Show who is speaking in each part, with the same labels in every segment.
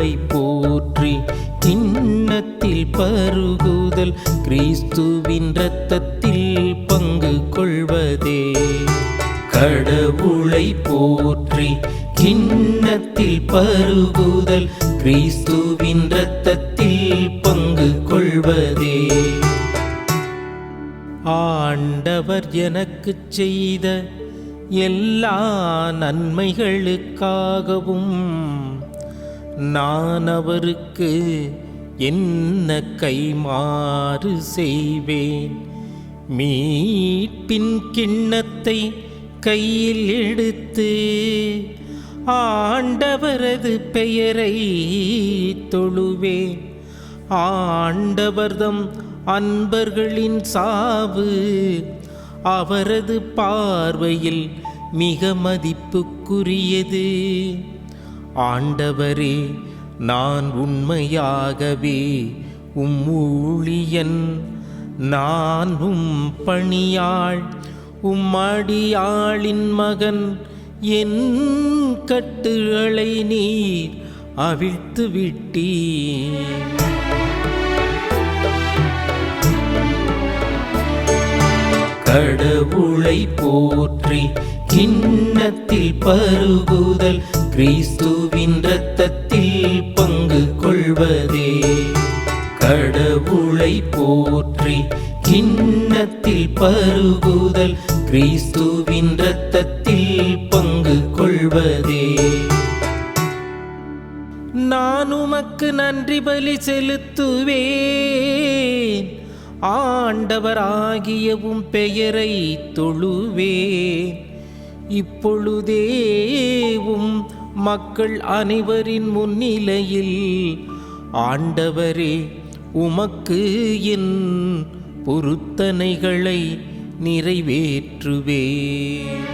Speaker 1: கடவுளை போற்றி கிண்ணத்தில் பருகுதல் கிறிஸ்துவின் ரத்தத்தில் பங்கு கொள்வதே. கடவுளை போற்றி கிண்ணத்தில் பருகுதல் கிறிஸ்துவின் ரத்தத்தில் பங்கு கொள்வதே. ஆண்டவர் எனக்கு செய்த எல்லா நன்மைகளுக்காகவும் நான் அவருக்கு என்ன கைமாறு செய்வேன்? மீட்பின் கிண்ணத்தை கையில் எடுத்து ஆண்டவரது பெயரை தொழுவேன். ஆண்டவர்தம் அன்பர்களின் சாவு அவரது பார்வையில் மிக மதிப்புக்குரியது. ஆண்டவரே நான் உண்மையாகவே உம் ஊழியன். நான் உம் பணியாள் உம் அடியாளின் மகன். என் கட்டுகளை நீர் அவிழ்த்து விட்டீர். கடவுளை போற்றி கிண்ணத்தில் பருகுதல் கிறிஸ்துவின் ரத்தத்தில் பங்கு கொள்வதே. கடவுளை போற்றி கிண்ணத்தில் பருகுதல் கிறிஸ்துவின் ரத்தத்தில் பங்கு கொள்வதே. நான் உமக்கு நன்றி பலி செலுத்துவேன். ஆண்டவராகியவும் பெயரை தொழுவேன். இப்பொழுதேவும் மக்கள் அனைவரின் முன்னிலையில் ஆண்டவரே உமக்கு என் பொருத்தனைகளை நிறைவேற்றுவேன்.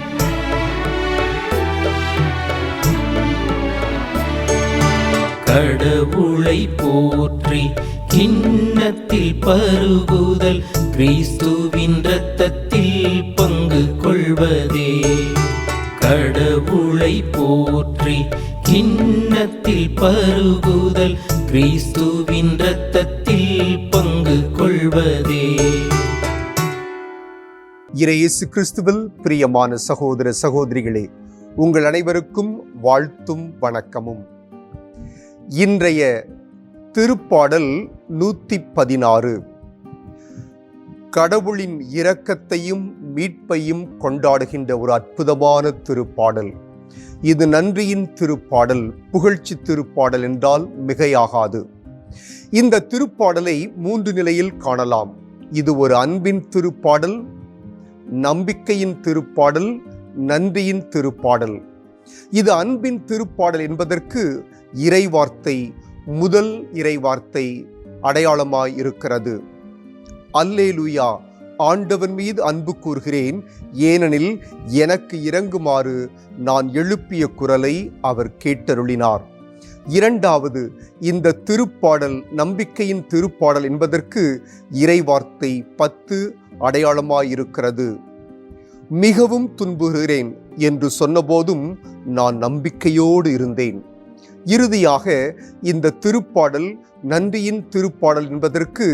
Speaker 1: கடவுளை போற்றி கிண்ணத்தில் பருகுதல் கிறிஸ்துவின் ரத்தத்தில் பங்கு கொள்வதே. கடவுளை போற்றி கிண்ணத்தில் பருகுதல் கிறிஸ்துவின் ரத்தத்தில் பங்கு கொள்வதே.
Speaker 2: இறையேசு கிறிஸ்துவில் பிரியமான சகோதர சகோதரிகளே உங்கள் அனைவருக்கும் வாழ்த்தும் வணக்கமும். இன்றைய திருப்பாடல் நூத்தி பதினாறு. கடவுளின் இரக்கத்தையும் மீட்பையும் கொண்டாடுகின்ற ஒரு அற்புதமான திருப்பாடல். இது நன்றியின் திருப்பாடல் புகழ்ச்சி திருப்பாடல் என்றால் மிகையாகாது. இந்த திருப்பாடலை மூன்று நிலையில் காணலாம். இது ஒரு அன்பின் திருப்பாடல் நம்பிக்கையின் திருப்பாடல் நன்றியின் திருப்பாடல். இது அன்பின் திருப்பாடல் என்பதற்கு இறைவார்த்தை முதல் இறைவார்த்தை அடையாளமாய் இருக்கிறது. அல்லேலுயா! ஆண்டவன் மீது அன்பு கூறுகிறேன். ஏனெனில் எனக்கு இறங்குமாறு நான் எழுப்பிய குரலை அவர் கேட்டருளினார். இரண்டாவது இந்த திருப்பாடல் நம்பிக்கையின் திருப்பாடல் என்பதற்கு இறைவார்த்தை பத்து அடையாளமாயிருக்கிறது. மிகவும் துன்புகிறேன் என்று சொன்னபோதும் நான் நம்பிக்கையோடு இருந்தேன். இறுதியாக இந்த திருப்பாடல் நன்றியின் திருப்பாடல் என்பதற்கு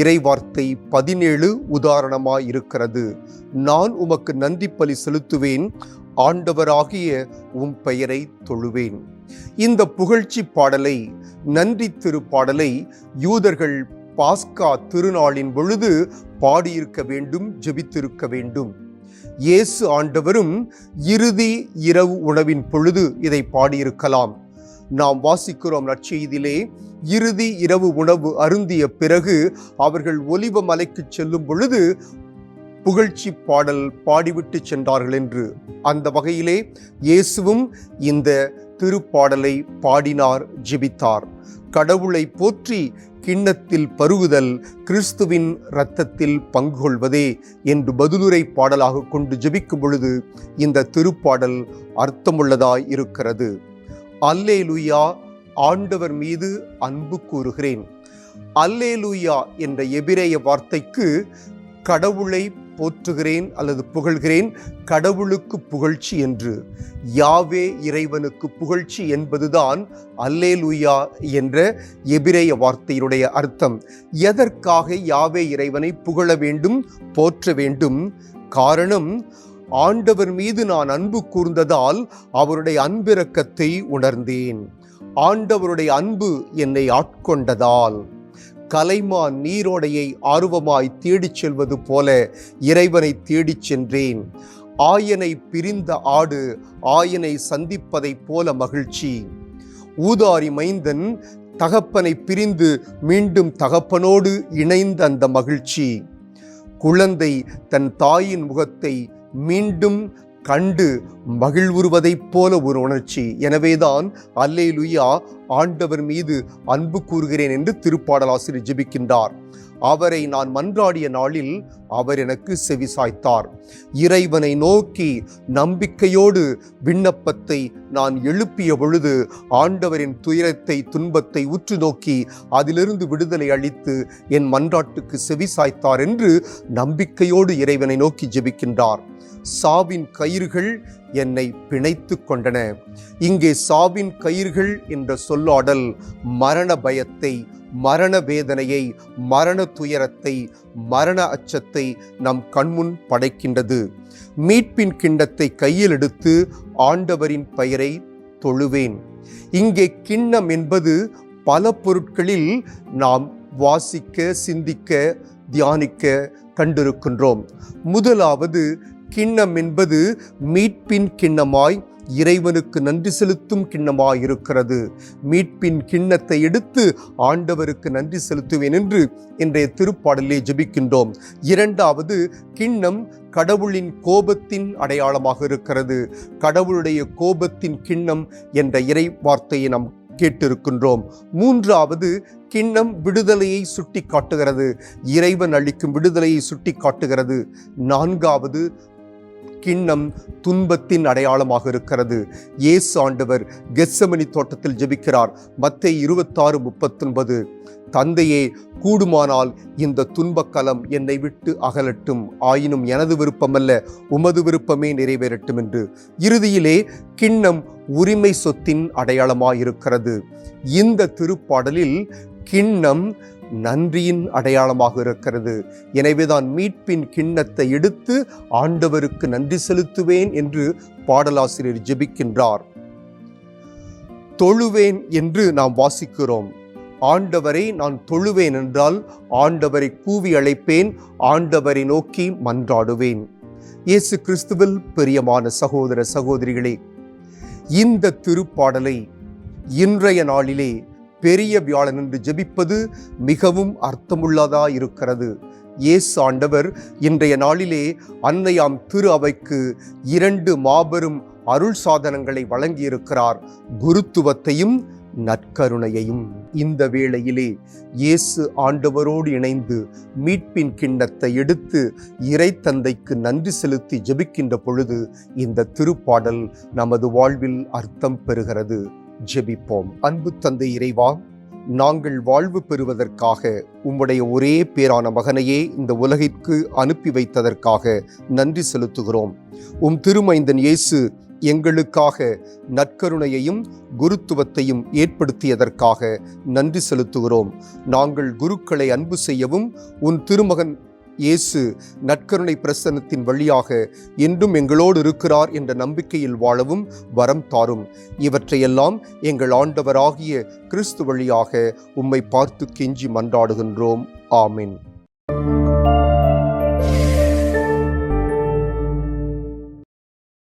Speaker 2: இறைவார்த்தை பதினேழு உதாரணமாய் இருக்கிறது நான் உமக்கு நன்றி பலி செலுத்துவேன் ஆண்டவராகிய உம் பெயரை தொழுவேன். இந்த புகழ்ச்சி பாடலை நன்றி திருப்பாடலை யூதர்கள் பாஸ்கா திருநாளின் பொழுது பாடியிருக்க வேண்டும் ஜெபித்திருக்க வேண்டும். இயேசு ஆண்டவரும் இறுதி இரவு உணவின் பொழுது இதை பாடியிருக்கலாம். நாம் வாசிக்கிறோம் நற்செய்தியிலே இறுதி இரவு உணவு அருந்திய பிறகு அவர்கள் ஒலிவ மலைக்கு செல்லும் பொழுது புகழ்ச்சி பாடல் பாடிவிட்டு சென்றார்கள் என்று. அந்த வகையிலே இயேசுவும் இந்த திருப்பாடலை பாடினார் ஜெபித்தார். கடவுளை போற்றி கிண்ணத்தில் பருகுதல் கிறிஸ்துவின் இரத்தத்தில் பங்கு கொள்வதே என்று பதிலுரை பாடலாக கொண்டு ஜெபிக்கும் பொழுது இந்த திருப்பாடல் அர்த்தமுள்ளதாய் இருக்கிறது அல்லே லுயா ஆண்டவர் மீது அன்பு கூறுகிறேன். அல்லே லுயா என்ற எபிரேய வார்த்தைக்கு கடவுளை போற்றுகிறேன் அல்லது புகழ்கிறேன் கடவுளுக்கு புகழ்ச்சி என்று. யாவே இறைவனுக்கு புகழ்ச்சி என்பதுதான் அல்லே லூயா என்ற எபிரேய வார்த்தையினுடைய அர்த்தம். எதற்காக யாவே இறைவனை புகழ வேண்டும் போற்ற வேண்டும்? காரணம் ஆண்டவர் மீது நான் அன்பு கூர்ந்ததால் அவருடைய அன்பிரக்கத்தை உணர்ந்தேன். ஆண்டவருடைய அன்பு என்னை ஆட்கொண்டதால். கலைமான் நீரோடையை ஆர்வமாய் தேடிச் செல்வது போல இறைவனை தேடிச் சென்றேன். ஆயனை பிரிந்த ஆடு ஆயனை சந்திப்பதைப் போல மகிழ்ச்சி. ஊதாரி மைந்தன் தகப்பனை பிரிந்து மீண்டும் தகப்பனோடு இணைந்த அந்த மகிழ்ச்சி. குழந்தை தன் தாயின் முகத்தை மீண்டும் கண்டு மகிழ்வுறுவதைப் போல ஒரு உணர்ச்சி. எனவேதான் அல்லேலுயா ஆண்டவர் மீது அன்பு கூறுகிறேன் என்று திருப்பாடலாசிரியர் ஜெபிக்கின்றார். அவரை நான் மன்றாடிய நாளில் அவர் எனக்கு செவிசாய்த்தார் இறைவனை நோக்கி நம்பிக்கையோடு விண்ணப்பத்தை நான் எழுப்பிய பொழுது ஆண்டவரின் துயரத்தை துன்பத்தை உற்று நோக்கி அதிலிருந்து விடுதலை அளித்து என் மன்றாட்டுக்கு செவிசாய்த்தார் என்று நம்பிக்கையோடு இறைவனை நோக்கி ஜெபிக்கின்றார். சாவின் கயிறுகள் என்னை பிணைத்து கொண்டன. இங்கே சாவின் கயிர்கள் என்ற சொல்லாடல் மரண பயத்தை மரண வேதனையை மரண துயரத்தை மரண அச்சத்தை நம் கண்முன் படைக்கின்றது. மீட்பின் கிண்ணத்தை கையில் எடுத்து ஆண்டவரின் பெயரை தொழுவேன். இங்கே கிண்ணம் என்பது பல பொருட்களில் நாம் வாசிக்க சிந்திக்க தியானிக்க கண்டிருக்கின்றோம். முதலாவது கிண்ணம் என்பது மீட்பின் கிண்ணமாய் இறைவனுக்கு நன்றி செலுத்தும் கிண்ணமாய் இருக்கிறது மீட்பின் கிண்ணத்தை எடுத்து ஆண்டவருக்கு நன்றி செலுத்துவேன் என்று இன்றைய திருப்பாடலே ஜெபிக்கின்றோம். இரண்டாவது கிண்ணம் கடவுளின் கோபத்தின் அடையாளமாக இருக்கிறது. கடவுளுடைய கோபத்தின் கிண்ணம் என்ற இறை வார்த்தையை நாம் கேட்டிருக்கின்றோம். மூன்றாவது கிண்ணம் விடுதலையை சுட்டி காட்டுகிறது இறைவன் அளிக்கும் விடுதலையை சுட்டி காட்டுகிறது நான்காவது கிண்ணம் துன்பத்தின் அடையாளமாக இருக்கிறது. இயேசு ஆண்டவர் கெஸ்ஸமணி தோட்டத்தில் ஜெபிக்கிறார். மத்தை இருபத்தாறு முப்பத்தொன்பது. தந்தையே கூடுமானால் இந்த துன்பக்கலம் என்னை விட்டு அகலட்டும். ஆயினும் எனது விருப்பமல்ல உமது விருப்பமே நிறைவேறட்டும் என்று. இறுதியிலே கிண்ணம் உரிமை சொத்தின் அடையாளமாயிருக்கிறது. இந்த திருப்பாடலில் கிண்ணம் நன்றியின் அடையாளமாக இருக்கிறது. எனவேதான் மீட்பின் கிண்ணத்தை எடுத்து ஆண்டவருக்கு நன்றி செலுத்துவேன் என்று பாடலாசிரியர் ஜெபிக்கின்றார். தொழுவேன் என்று நாம் வாசிக்கிறோம். ஆண்டவரை நான் தொழுவேன் என்றால் ஆண்டவரை கூவி அழைப்பேன் ஆண்டவரை நோக்கி மன்றாடுவேன். இயேசு கிறிஸ்துவில் பிரியமான சகோதர சகோதரிகளே இந்த திருப்பாடலை இன்றைய நாளிலே பெரிய வியாழன் என்று ஜெபிப்பது மிகவும் அர்த்தமுள்ளதா இருக்கிறது. இயேசு ஆண்டவர் இன்றைய நாளிலே அன்னையாம் திரு அவைக்கு இரண்டு மாபெரும் அருள் சாதனங்களை வழங்கியிருக்கிறார். குருத்துவத்தையும் நற்கருணையையும். இந்த வேளையிலே இயேசு ஆண்டவரோடு இணைந்து மீட்பின் கிண்ணத்தை எடுத்து இறை தந்தைக்கு நன்றி செலுத்தி ஜெபிக்கின்ற பொழுது இந்த திருப்பாடல் நமது வாழ்வில் அர்த்தம் பெறுகிறது. ஜெபிப்போம். அன்பு தந்தை இறைவா நாங்கள் வாழ்வு பெறுவதற்காக உம்முடைய ஒரே பேரான மகனையே இந்த உலகிற்கு அனுப்பி வைத்ததற்காக நன்றி செலுத்துகிறோம். உம் திருமைந்தன் இயேசு எங்களுக்காக நற்கருணையையும் குருத்துவத்தையும் ஏற்படுத்தியதற்காக நன்றி செலுத்துகிறோம். நாங்கள் குருக்களை அன்பு செய்யவும் உன் திருமகன் இயேசு நற்கருணை பிரசன்னத்தின் வழியாக என்றும் எங்களோடு இருக்கிறார் என்ற நம்பிக்கையில் வாழவும் வரம் தாரும். இவற்றையெல்லாம் எங்கள் ஆண்டவராகிய கிறிஸ்து வழியாக உம்மை பார்த்து கெஞ்சி மன்றாடுகின்றோம். ஆமின்.